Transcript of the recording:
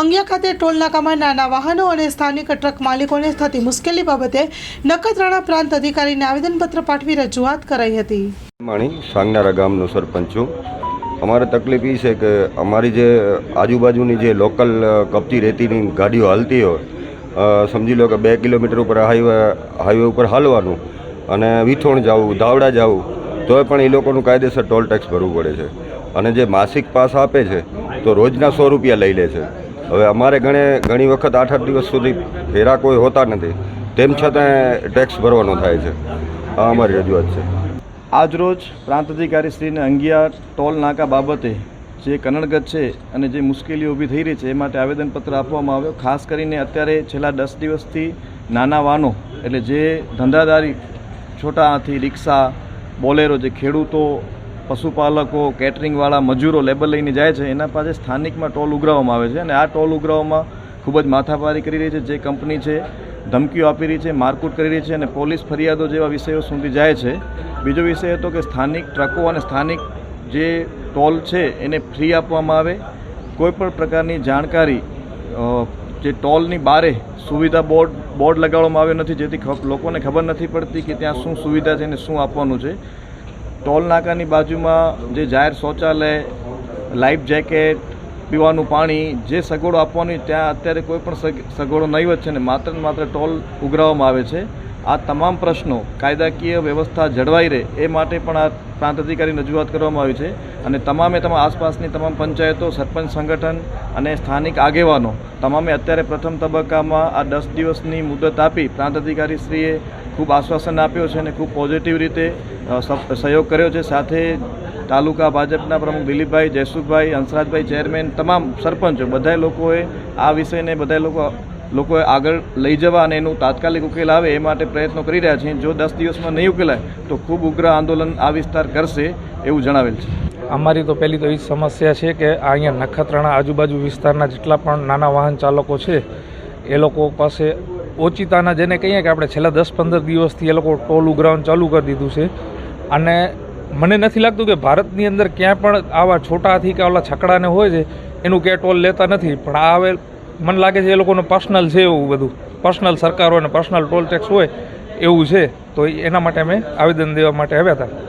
અંગિયા ખાતે ટોલ નાકામાં નાના વાહનો અને સ્થાનિક ટ્રક માલિકોને થતી મુશ્કેલી બાબતે નખત્રાણા પ્રાંત અધિકારીને આવેદનપત્ર પાઠવી રજૂઆત કરાઈ હતી. માણી, સાંગનારા ગામનો સરપંચ છું. અમારે તકલીફ એ છે કે અમારી જે આજુબાજુની જે લોકલ કપતી રેતીની ગાડીઓ હાલતી હોય સમજી લો કે બે કિલોમીટર ઉપર હાઈવે હાઈવે ઉપર હાલવાનું અને વિથોણ જવું, ધાવડા જવું, તોય પણ એ લોકોનું કાયદેસર ટોલ ટેક્સ ભરવું પડે છે. અને જે માસિક પાસ આપે છે, તો રોજના સો રૂપિયા લઈ લે છે. હવે અમારે ઘણે ઘણી વખત આઠ આઠ દિવસ સુધી ફેરા કોઈ હોતા નથી. તેમ છતાં ટેક્સ ભરવાનો થાય છે. આ અમારી રજૂઆત છે. આજરોજ પ્રાંત અધિકારી શ્રીને અંગિયા ટોલ નાકા બાબતે જે કનડગત છે અને જે મુશ્કેલીઓ ઊભી થઈ રહી છે, એ માટે આવેદનપત્ર આપવામાં આવ્યો. ખાસ કરીને અત્યારે છેલ્લા દસ દિવસથી નાના વાહનો, એટલે જે ધંધાદારી, છોટા હાથી, રિક્ષા, બોલેરો, જે ખેડૂતો પશુપાલકો, કેટરિંગવાળા, મજૂરો લેબર લઈને જાય છે. એના પાસે સ્થાનિકમાં ટોલ ઉઘરાવવામાં આવે છે અને આ ટોલ ઉઘરાવવામાં ખૂબ જ માથાપારી કરી રહી છે. જે કંપની છે, ધમકીઓ આપી રહી છે, મારકૂટ કરી રહી છે અને પોલીસ ફરિયાદો જેવા વિષયો સુધી જાય છે. બીજો વિષય હતો કે સ્થાનિક ટ્રકો અને સ્થાનિક જે ટોલ છે, એને ફ્રી આપવામાં આવે. કોઈપણ પ્રકારની જાણકારી જે ટોલની બારે સુવિધા બોર્ડ બોર્ડ લગાડવામાં આવ્યો નથી. જેથી લોકોને ખબર નથી પડતી કે ત્યાં શું સુવિધા છે અને શું આપવાનું છે. ટોલ નાકાની બાજુમાં જે જાહેર શૌચાલય, લાઈફ જેકેટ, પીવાનું પાણી જે સગવડો આપવાની ત્યાં અત્યારે કોઈ પણ સગવડો નહીવત છે ને માત્ર ને માત્ર ટોલ ઉઘરાવવામાં આવે છે. આ તમામ પ્રશ્નો કાયદાકીય વ્યવસ્થા જળવાઈ રહે એ માટે પણ આ પ્રાંત અધિકારીને રજૂઆત કરવામાં આવી છે અને તમામે તમામ આસપાસની તમામ પંચાયતો, સરપંચ સંગઠન અને સ્થાનિક આગેવાનો તમામે અત્યારે પ્રથમ તબક્કામાં આ દસ દિવસની મુદત આપી પ્રાંત અધિકારીશ્રીએ ખૂબ આશ્વાસન આપ્યો છે અને ખૂબ પોઝિટિવ રીતે સહયોગ કર્યો છે. સાથે તાલુકા ભાજપના પ્રમુખ દિલીપભાઈ, જયસુખભાઈ, હંસરાજભાઈ ચેરમેન, તમામ સરપંચો બધા લોકોએ આ વિષયને બધા લોકો, લોકોએ આગળ લઈ જવા અને એનું તાત્કાલિક ઉકેલ આવે એ માટે પ્રયત્નો કરી રહ્યા છીએ જો દસ દિવસમાં નહીં ઉકેલાય, તો ખૂબ ઉગ્ર આંદોલન આ વિસ્તાર કરશે એવું જણાવેલ છે. અમારી તો પહેલી તો એ સમસ્યા છે કે અહીંયા નખત્રાણા આજુબાજુ વિસ્તારના જેટલા પણ નાના વાહન ચાલકો છે, એ લોકો પાસે ઓચિતાના જેને કહીએ કે આપણે છેલ્લા દસ પંદર દિવસથી એ લોકો ટોલ ઉઘરાવવાનું ચાલુ કરી દીધું છે. અને મને નથી લાગતું કે ભારતની અંદર ક્યાંય પણ આવા છોટાથી કે ઓલા છકડાને હોય છે, એનું ક્યાંય ટોલ લેતા નથી. પણ આ હવે મને લાગે છે એ લોકોનું પર્સનલ છે એવું બધું. પર્સનલ સરકાર હોય ને પર્સનલ ટોલ ટેક્સ હોય એવું છે. તો એના માટે અમે આવેદન દેવા માટે આવ્યા હતા.